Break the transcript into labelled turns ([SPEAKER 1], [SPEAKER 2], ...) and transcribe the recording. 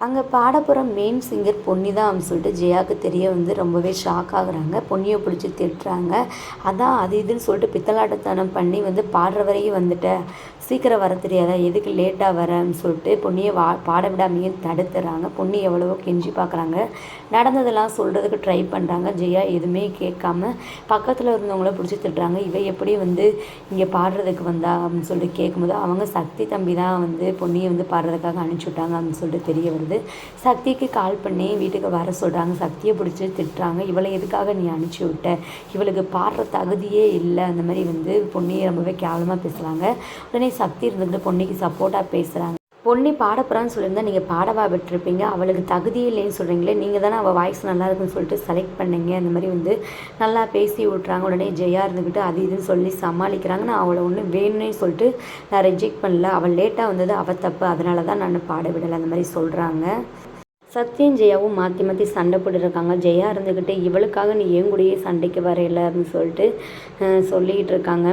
[SPEAKER 1] அங்கே பாடப்புற main singer Ponni தான் அப்படின்னு சொல்லிட்டு ஜெயாவுக்கு தெரிய வந்து ரொம்பவே ஷாக் ஆகுறாங்க. பொன்னியை பிடிச்சி திட்டுறாங்க. அதான் அது இதுன்னு சொல்லிட்டு பித்தலாட்டத்தனம் பண்ணி வந்து பாடுற வரையும் வந்துட்ட. சீக்கிரம் வர தெரியாதா? எதுக்கு லேட்டாக வரேன்னு சொல்லிட்டு பொன்னியை வா பாட விடாமையே தடுத்துறாங்க. பொன்னி எவ்வளவோ கெஞ்சி பார்க்குறாங்க நடந்ததெல்லாம் சொல்கிறதுக்கு ட்ரை பண்ணுறாங்க ஜெயா எதுவுமே கேட்காம பக்கத்தில் இருந்தவங்கள பிடிச்சி திட்டுறாங்க. இவ எப்படி வந்து இங்கே பாடுறதுக்கு வந்தா? அப்படின்னு சொல்லிட்டு கேட்கும்போது அவங்க சக்தி தம்பி தான் வந்து பொன்னியை வந்து பாடுறதுக்காக அனுப்பிச்சி விட்டாங்க அப்படின்னு சொல்லிட்டு தெரிய வருது. சக்திக்கு கால் பண்ணி வீட்டுக்கு வர சொல்கிறாங்க சக்தியை பிடிச்சி திட்டுறாங்க. இவளை எதுக்காக நீ அனுப்பிச்சி விட்ட? இவளுக்கு பாடுற தகுதியே இல்லை. அந்த மாதிரி வந்து பொன்னியை ரொம்பவே கேவலமாக பேசுகிறாங்க உடனே சக்தி இருந்துக்கிட்டு பொன்னிக்கு சப்போர்ட்டாக பேசுகிறாங்க பொண்ணி பாட சொல்லியிருந்தா நீங்கள் பாடவா விட்டுருப்பீங்க. அவளுக்கு தகுதி இல்லைன்னு சொல்கிறீங்களே நீங்கள் தானே அவள் வாய்ஸ் நல்லா இருக்குன்னு சொல்லிட்டு செலக்ட் பண்ணீங்க. அந்த மாதிரி வந்து நல்லா பேசி விட்றாங்க உடனே ஜெயா இருந்துக்கிட்டு அது இதுன்னு சொல்லி சமாளிக்கிறாங்க. நான் அவளை ஒன்றும் வேணும்னே சொல்லிட்டு நான் ரிஜெக்ட் பண்ணல. அவள் லேட்டாக வந்தது அவள் தப்பு. அதனால தான் நான் பாட விடலை. அந்த மாதிரி சொல்கிறாங்க சத்யம் ஜெயாவும் மாற்றி மாற்றி சண்டை போட்டுருக்காங்க ஜெயா இருந்துக்கிட்டு இவளுக்காக நீ ஏன் கூடயே சண்டைக்கு வரையில? அப்படின்னு சொல்லிட்டு சொல்லிக்கிட்டு இருக்காங்க